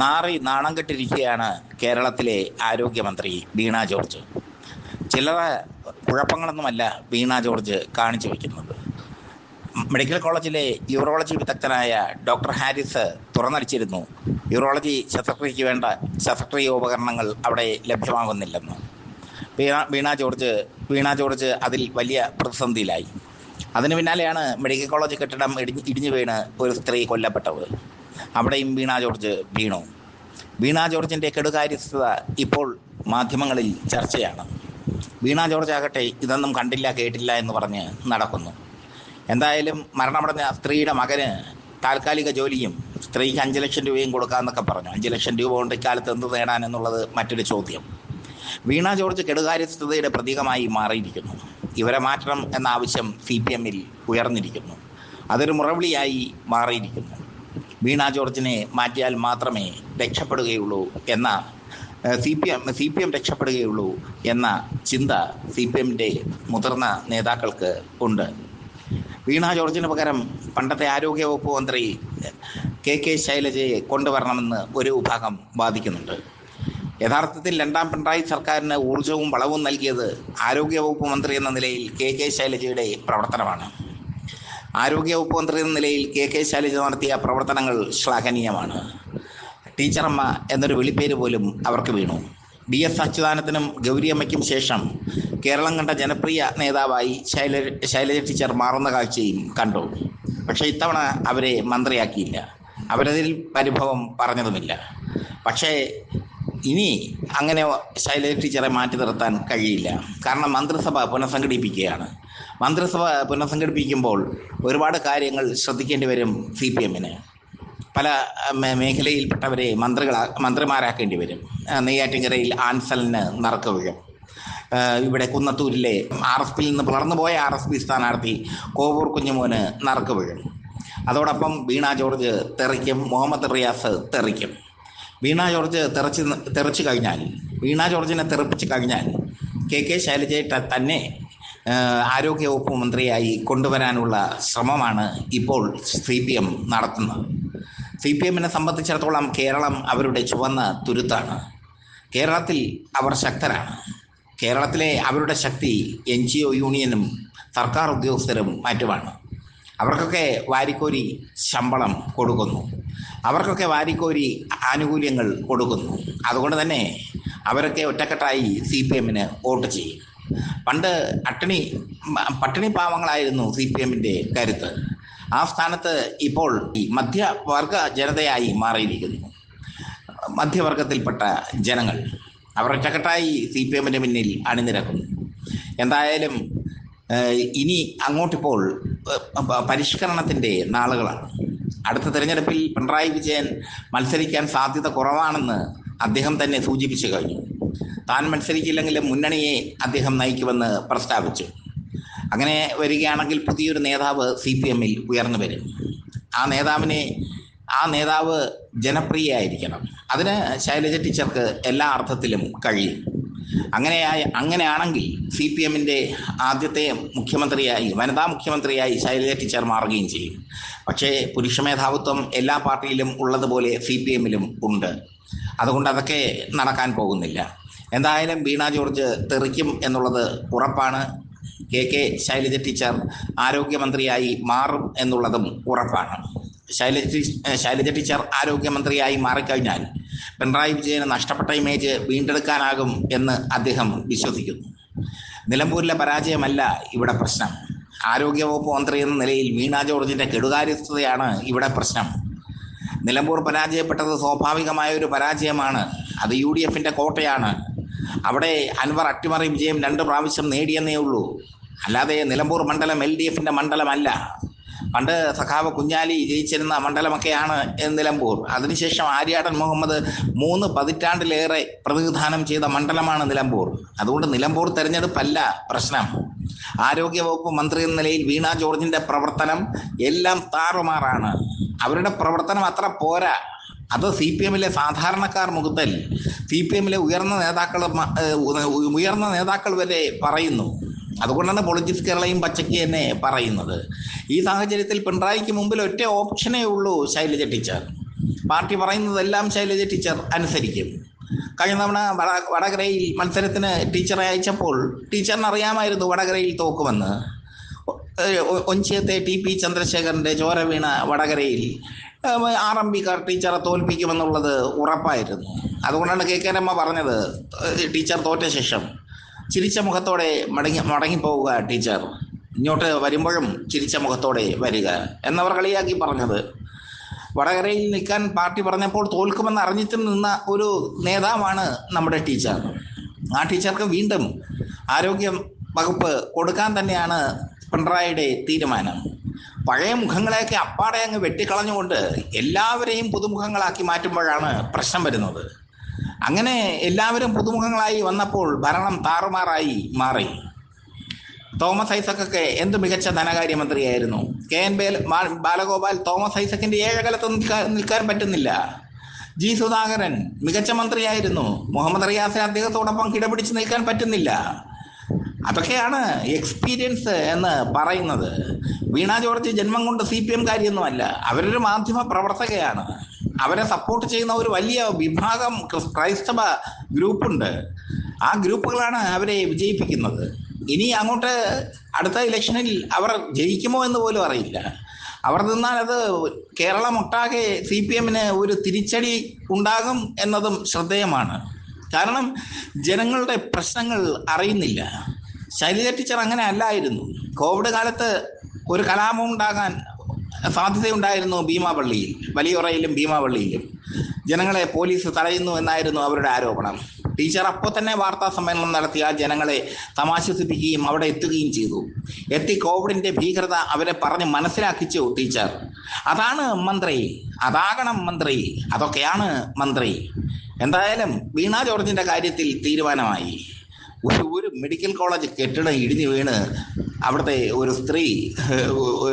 നാറി നാണം കെട്ടിരിക്കുകയാണ് കേരളത്തിലെ ആരോഗ്യമന്ത്രി വീണ ജോർജ്. ചില കുഴപ്പങ്ങളൊന്നുമല്ല വീണ ജോർജ് കാണിച്ചു വയ്ക്കുന്നത് മെഡിക്കൽ കോളേജിലെ യൂറോളജി വിദഗ്ധനായ ഡോക്ടർ ഹാരിസ് തുറന്നടിച്ചിരുന്നു. യൂറോളജി ശസ്ത്രക്രിയയ്ക്ക് വേണ്ട ശസ്ത്രക്രിയ ഉപകരണങ്ങൾ അവിടെ ലഭ്യമാകുന്നില്ലെന്ന്. വീണ വീണ ജോർജ് വീണ ജോർജ് അതിൽ വലിയ പ്രതിസന്ധിയിലായി. അതിന് പിന്നാലെയാണ് മെഡിക്കൽ കോളേജ് കെട്ടിടം ഇടിഞ്ഞ് ഇടിഞ്ഞു വീണ് ഒരു സ്ത്രീ കൊല്ലപ്പെട്ടത്. അവിടെയും വീണ ജോർജ് വീണു. വീണ ജോർജിന്റെ കെടുകാര്യസ്ഥത ഇപ്പോൾ മാധ്യമങ്ങളിൽ ചർച്ചയാണ്. വീണ ജോർജ് ആകട്ടെ ഇതൊന്നും കണ്ടില്ല കേട്ടില്ല എന്ന് പറഞ്ഞ് നടക്കുന്നു. എന്തായാലും മരണമടഞ്ഞ സ്ത്രീയുടെ മകന് താൽക്കാലിക ജോലിയും സ്ത്രീക്ക് അഞ്ച് ലക്ഷം രൂപയും കൊടുക്കാമെന്നൊക്കെ പറഞ്ഞു. അഞ്ച് ലക്ഷം രൂപ കൊണ്ട് ഇക്കാലത്ത് എന്ത് നേടാൻ എന്നുള്ളത് മറ്റൊരു ചോദ്യം. വീണ ജോർജ് കെടുകാര്യസ്ഥതയുടെ പ്രതീകമായി മാറിയിരിക്കുന്നു. ഇവരെ മാറ്റണം എന്ന ആവശ്യം സി പി എമ്മിൽ ഉയർന്നിരിക്കുന്നു. അതൊരു മുറവിളിയായി മാറിയിരിക്കുന്നു. വീണ ജോർജിനെ മാറ്റിയാൽ മാത്രമേ രക്ഷപ്പെടുകയുള്ളൂ എന്ന C P M C P M രക്ഷപ്പെടുകയുള്ളൂ എന്ന ചിന്ത സി പി എമ്മിന്റെ മുതിർന്ന നേതാക്കൾക്ക് ഉണ്ട്. വീണ ജോർജിന് പകരം പണ്ടത്തെ ആരോഗ്യവകുപ്പ് മന്ത്രി കെ കെ ശൈലജയെ കൊണ്ടുവരണമെന്ന് ഒരു വിഭാഗം വാദിക്കുന്നുണ്ട്. യഥാർത്ഥത്തിൽ രണ്ടാം പിണറായി സർക്കാരിന് ഊർജവും വളവും നൽകിയത് ആരോഗ്യവകുപ്പ് മന്ത്രി എന്ന നിലയിൽ കെ കെ ശൈലജയുടെ പ്രവർത്തനമാണ്. ആരോഗ്യവകുപ്പ് മന്ത്രി എന്ന നിലയിൽ കെ കെ ശൈലജ നടത്തിയ പ്രവർത്തനങ്ങൾ ശ്ലാഘനീയമാണ്. ടീച്ചറമ്മ എന്നൊരു വിളിപ്പേര് പോലും അവർക്ക് വീണു. ഡി എസ് അച്യുതാനന്ദനും ഗൗരിയമ്മയ്ക്കും ശേഷം കേരളം കണ്ട ജനപ്രിയ നേതാവായി ശൈല ശൈലജ ടീച്ചർ മാറുന്ന കാഴ്ചയും കണ്ടു. പക്ഷേ ഇത്തവണ അവരെ മന്ത്രിയാക്കിയില്ല. അവരതിൽ പരിഭവം പറഞ്ഞതുമില്ല. പക്ഷേ ഇനി അങ്ങനെ ശൈലജ ടീച്ചറെ മാറ്റി നിർത്താൻ കഴിയില്ല. കാരണം മന്ത്രിസഭ പുനഃസംഘടിപ്പിക്കുകയാണ്. മന്ത്രിസഭ പുനഃസംഘടിപ്പിക്കുമ്പോൾ ഒരുപാട് കാര്യങ്ങൾ ശ്രദ്ധിക്കേണ്ടി വരും സി പി എമ്മിന്. പല മേഖലയിൽപ്പെട്ടവരെ മന്ത്രികളാ മന്ത്രിമാരാക്കേണ്ടി വരും. നെയ്യാറ്റിങ്കരയിൽ ആൻസലിന് നറുക്ക് വീഴും ഇവിടെ കുന്നത്തൂരിലെ ആർ എസ് പിയിൽ നിന്ന് പിളർന്നുപോയ ആർ എസ് പി സ്ഥാനാർത്ഥി കോവൂർ കുഞ്ഞുമോന് നറുക്ക് വീഴും അതോടൊപ്പം വീണ ജോർജ് തെറിക്കും മുഹമ്മദ് റിയാസ് തെറിക്കും. വീണ ജോർജ് തെറിച്ച് തെറിച്ചു കഴിഞ്ഞാൽ വീണ ജോർജിനെ തെറപ്പിച്ച് കഴിഞ്ഞാൽ കെ കെ ശൈലജയെ തന്നെ ആരോഗ്യവകുപ്പ് മന്ത്രിയായി കൊണ്ടുവരാനുള്ള ശ്രമമാണ് ഇപ്പോൾ സി പി എം നടത്തുന്നത്. സി പി എമ്മിനെ സംബന്ധിച്ചിടത്തോളം കേരളം അവരുടെ ചുവന്ന തുരുത്താണ്. കേരളത്തിൽ അവർ ശക്തരാണ്. കേരളത്തിലെ അവരുടെ ശക്തി എൻ ജി ഒ യൂണിയനും സർക്കാർ ഉദ്യോഗസ്ഥരും മറ്റുമാണ്. അവർക്കൊക്കെ വാരിക്കോരി ശമ്പളം കൊടുക്കുന്നു. അവർക്കൊക്കെ വാരിക്കോരി ആനുകൂല്യങ്ങൾ കൊടുക്കുന്നു. അതുകൊണ്ട് തന്നെ അവരൊക്കെ ഒറ്റക്കെട്ടായി സി പി എമ്മിന് വോട്ട് ചെയ്യും. പണ്ട് അട്ടണി പട്ടിണി പാവങ്ങളായിരുന്നു സി പി എമ്മിന്റെ കരുത്ത്. ആ സ്ഥാനത്ത് ഇപ്പോൾ ഈ മധ്യവർഗ ജനതയായി മാറിയിരിക്കുന്നു. മധ്യവർഗത്തിൽപ്പെട്ട ജനങ്ങൾ അവർ ഒറ്റക്കെട്ടായി സി പി എമ്മിന്റെ മുന്നിൽ അണിനിരക്കുന്നു. എന്തായാലും ഇനി അങ്ങോട്ടിപ്പോൾ പരിഷ്കരണത്തിന്റെ നാളുകളാണ്. അടുത്ത തെരഞ്ഞെടുപ്പിൽ പിണറായി വിജയൻ മത്സരിക്കാൻ സാധ്യത കുറവാണെന്ന് അദ്ദേഹം തന്നെ സൂചിപ്പിച്ചു കഴിഞ്ഞു. താൻ മത്സരിക്കില്ലെങ്കിലും മുന്നണിയെ അദ്ദേഹം നയിക്കുമെന്ന് പ്രസ്താവിച്ചു. അങ്ങനെ വരികയാണെങ്കിൽ പുതിയൊരു നേതാവ് സി പി എമ്മിൽ ഉയർന്നു വരും. ആ നേതാവിനെ ആ നേതാവ് ജനപ്രിയയായിരിക്കണം. അതിന് ശൈലജ ടീച്ചർക്ക് എല്ലാ അർത്ഥത്തിലും കഴിയും. അങ്ങനെയായ അങ്ങനെയാണെങ്കിൽ സി പി എമ്മിന്റെ ആദ്യത്തെ മുഖ്യമന്ത്രിയായി വനിതാ മുഖ്യമന്ത്രിയായി ശൈലജ ടീച്ചർ മാറുകയും ചെയ്യും. പക്ഷേ പുരുഷ മേധാവിത്വം എല്ലാ പാർട്ടിയിലും ഉള്ളതുപോലെ സി പി എമ്മിലും ഉണ്ട്. അതുകൊണ്ട് അതൊക്കെ നടക്കാൻ പോകുന്നില്ല. എന്തായാലും വീണ ജോർജ് തെറിക്കും എന്നുള്ളത് ഉറപ്പാണ്. കെ കെ ശൈലജ ടീച്ചർ ആരോഗ്യമന്ത്രിയായി മാറും എന്നുള്ളതും ഉറപ്പാണ്. ശൈലജ ശൈലജ ടീച്ചർ ആരോഗ്യമന്ത്രിയായി മാറിക്കഴിഞ്ഞാൽ പിണറായി വിജയന് നഷ്ടപ്പെട്ട ഇമേജ് വീണ്ടെടുക്കാനാകും എന്ന് അദ്ദേഹം വിശ്വസിക്കുന്നു. നിലമ്പൂരിലെ പരാജയമല്ല ഇവിടെ പ്രശ്നം. ആരോഗ്യവകുപ്പ് മന്ത്രി എന്ന നിലയിൽ വീണ ജോർജിന്റെ കെടുകാര്യസ്ഥതയാണ് ഇവിടെ പ്രശ്നം. നിലമ്പൂർ പരാജയപ്പെട്ടത് സ്വാഭാവികമായ ഒരു പരാജയമാണ്. അത് യു ഡി എഫിന്റെ കോട്ടയാണ്. അവിടെ അൻവർ അട്ടിമറി വിജയം രണ്ട് പ്രാവശ്യം നേടിയെന്നേ ഉള്ളൂ. അല്ലാതെ നിലമ്പൂർ മണ്ഡലം എൽ ഡി എഫിന്റെ മണ്ഡലമല്ല. പണ്ട് സഖാവ് കുഞ്ഞാലി ജയിച്ചിരുന്ന മണ്ഡലമൊക്കെയാണ് നിലമ്പൂർ. അതിനുശേഷം ആര്യാടൻ മുഹമ്മദ് മൂന്ന് പതിറ്റാണ്ടിലേറെ പ്രതിനിധാനം ചെയ്ത മണ്ഡലമാണ് നിലമ്പൂർ. അതുകൊണ്ട് നിലമ്പൂർ തെരഞ്ഞെടുപ്പല്ല പ്രശ്നം. ആരോഗ്യവകുപ്പ് മന്ത്രി എന്ന നിലയിൽ വീണ ജോർജിന്റെ പ്രവർത്തനം എല്ലാം താറുമാറാണ്. അവരുടെ പ്രവർത്തനം അത്ര പോരാ. അത് സി പി എമ്മിലെ സാധാരണക്കാർ മുഖത്തൽ. സി പി എമ്മിലെ ഉയർന്ന നേതാക്കൾ ഉയർന്ന നേതാക്കൾ വരെ പറയുന്നു. അതുകൊണ്ടാണ് പൊളിറ്റിക്സ് കേരളയും പച്ചയ്ക്ക് തന്നെ പറയുന്നത്. ഈ സാഹചര്യത്തിൽ പിണറായിക്ക് മുമ്പിൽ ഒറ്റ ഓപ്ഷനേ ഉള്ളൂ ശൈലജ ടീച്ചർ. പാർട്ടി പറയുന്നതെല്ലാം ശൈലജ ടീച്ചർ അനുസരിക്കും. കഴിഞ്ഞ തവണ വട വടകരയിൽ മത്സരത്തിന് ടീച്ചറെ അയച്ചപ്പോൾ ടീച്ചറിന് അറിയാമായിരുന്നു വടകരയിൽ തോക്കുമെന്ന്. ഒഞ്ചിയത്തെ ടി പി ചന്ദ്രശേഖരന്റെ ചോര വീണ വടകരയിൽ ആർ എം പിക്കാർ ടീച്ചറെ തോൽപ്പിക്കുമെന്നുള്ളത് ഉറപ്പായിരുന്നു. അതുകൊണ്ടാണ് കെ കെ രമ്മ പറഞ്ഞത് ടീച്ചർ തോറ്റ ശേഷം. ചിരിച്ച മുഖത്തോടെ മടങ്ങി മടങ്ങിപ്പോവുക ടീച്ചർ. ഇങ്ങോട്ട് വരുമ്പോഴും ചിരിച്ച മുഖത്തോടെ വരിക. എന്നവർ കളിയാക്കി പറഞ്ഞത്. വടകരയിൽ നിൽക്കാൻ പാർട്ടി പറഞ്ഞപ്പോൾ തോൽക്കുമെന്ന് അറിഞ്ഞിട്ടും നിന്ന ഒരു നേതാവാണ് നമ്മുടെ ടീച്ചർ. ആ ടീച്ചർക്ക് വീണ്ടും ആരോഗ്യ വകുപ്പ് കൊടുക്കാൻ തന്നെയാണ് പിണറായിയുടെ തീരുമാനം. പഴയ മുഖങ്ങളെയൊക്കെ അപ്പാടെ അങ്ങ് വെട്ടിക്കളഞ്ഞുകൊണ്ട് എല്ലാവരെയും പുതുമുഖങ്ങളാക്കി മാറ്റുമ്പോഴാണ് പ്രശ്നം വരുന്നത്. അങ്ങനെ എല്ലാവരും പുതുമുഖങ്ങളായി വന്നപ്പോൾ ഭരണം താറുമാറായി മാറി. തോമസ് ഐസക്കൊക്കെ എന്ത് മികച്ച ധനകാര്യമന്ത്രിയായിരുന്നു? കെ എൻ ബേൽ ബാലഗോപാൽ തോമസ് ഐസക്കിന്റെ ഏഴകലത്ത് നിൽക്കാൻ പറ്റുന്നില്ല. ജി സുധാകരൻ മികച്ച മന്ത്രിയായിരുന്നു. മുഹമ്മദ് റിയാസിന് അദ്ദേഹത്തോടൊപ്പം കിടപിടിച്ച് നിൽക്കാൻ പറ്റുന്നില്ല. അതൊക്കെയാണ് എക്സ്പീരിയൻസ് എന്ന് പറയുന്നത്. വീണ ജോർജ് ജന്മം കൊണ്ട് സി പി എം കാര്യമൊന്നുമല്ല. അവരൊരു മാധ്യമ പ്രവർത്തകയാണ്. അവരെ സപ്പോർട്ട് ചെയ്യുന്ന ഒരു വലിയ വിഭാഗം ക്രിസ്- ക്രൈസ്തവ ഗ്രൂപ്പുണ്ട് ആ ഗ്രൂപ്പുകളാണ് അവരെ വിജയിപ്പിക്കുന്നത്. ഇനി അങ്ങോട്ട് അടുത്ത ഇലക്ഷനിൽ അവർ ജയിക്കുമോ എന്ന് പോലും അറിയില്ല. അവർ നിന്നാൽ അത് കേരളമൊട്ടാകെ സി പി എമ്മിന് ഒരു തിരിച്ചടി ഉണ്ടാകും എന്നതും ശ്രദ്ധേയമാണ്. കാരണം ജനങ്ങളുടെ പ്രശ്നങ്ങൾ അറിയുന്നില്ല. ശൈലജ ടീച്ചർ അങ്ങനെ അല്ലായിരുന്നു. കോവിഡ് കാലത്ത് ഒരു കലാപം ഉണ്ടാകാൻ സാധ്യതയുണ്ടായിരുന്നു ഭീമാപള്ളിയിൽ വലിയുറയിലും ഭീമാപള്ളിയിലും. ജനങ്ങളെ പോലീസ് തടയുന്നു എന്നായിരുന്നു അവരുടെ ആരോപണം. ടീച്ചർ അപ്പോൾ തന്നെ വാർത്താ സമ്മേളനം ആ ജനങ്ങളെ തമാശ്വസിപ്പിക്കുകയും അവിടെ എത്തുകയും ചെയ്തു. എത്തി കോവിഡിന്റെ ഭീകരത അവരെ പറഞ്ഞ് മനസ്സിലാക്കിച്ചു ടീച്ചർ. അതാണ് മന്ത്രി അതാകണം മന്ത്രി അതൊക്കെയാണ് മന്ത്രി. എന്തായാലും വീണ ജോർജിന്റെ കാര്യത്തിൽ തീരുമാനമായി. ഒരു ഒരു മെഡിക്കൽ കോളേജ് കെട്ടിടം ഇടിഞ്ഞു വീണ് അവിടുത്തെ ഒരു സ്ത്രീ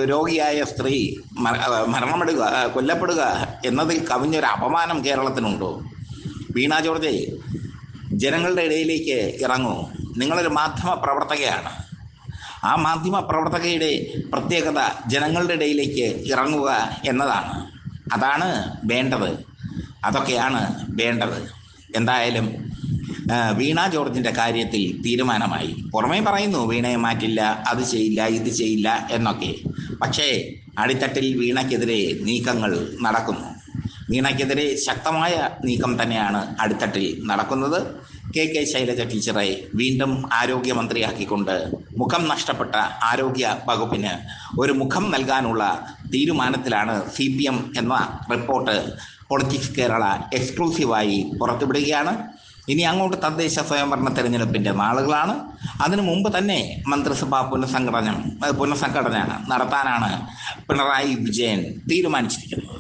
രോഗിയായ സ്ത്രീ മര- മരണമെടുക കൊല്ലപ്പെടുക എന്നതിൽ കവിഞ്ഞൊരു അപമാനം കേരളത്തിനുണ്ടോ? വീണ ജോർജെ ജനങ്ങളുടെ ഇടയിലേക്ക് ഇറങ്ങൂ. നിങ്ങളൊരു മാധ്യമ പ്രവർത്തകയാണ്. ആ മാധ്യമ പ്രവർത്തകയുടെ പ്രത്യേകത ജനങ്ങളുടെ ഇടയിലേക്ക് ഇറങ്ങുക എന്നതാണ്. അതാണ് വേണ്ടത്. അതൊക്കെയാണ് വേണ്ടത്. എന്തായാലും വീണ ജോർജിന്റെ കാര്യത്തിൽ തീരുമാനമായി. പുറമേ പറയുന്നു വീണയെ മാറ്റില്ല അത് ചെയ്യില്ല ഇത് ചെയ്യില്ല എന്നൊക്കെ. പക്ഷേ അടിത്തട്ടിൽ വീണയ്ക്കെതിരെ നീക്കങ്ങൾ നടക്കുന്നു. വീണയ്ക്കെതിരെ ശക്തമായ നീക്കം തന്നെയാണ് അടിത്തട്ടിൽ നടക്കുന്നത്. കെ. കെ. ശൈലജ ടീച്ചറെ വീണ്ടും ആരോഗ്യമന്ത്രിയാക്കിക്കൊണ്ട് മുഖം നഷ്ടപ്പെട്ട ആരോഗ്യ വകുപ്പിന് ഒരു മുഖം നൽകാനുള്ള തീരുമാനത്തിലാണ് സി എന്ന റിപ്പോർട്ട് പൊളിറ്റിക്സ് കേരള എക്സ്ക്ലൂസീവായി പുറത്തുവിടുകയാണ്. ഇനി അങ്ങോട്ട് തദ്ദേശ സ്വയംഭരണ തെരഞ്ഞെടുപ്പിന്റെ നാളുകളാണ്. അതിനു മുമ്പ് തന്നെ മന്ത്രിസഭാ പുനഃസംഘടന പുനഃസംഘടന നടത്താനാണ് പിണറായി വിജയൻ തീരുമാനിച്ചിരിക്കുന്നത്.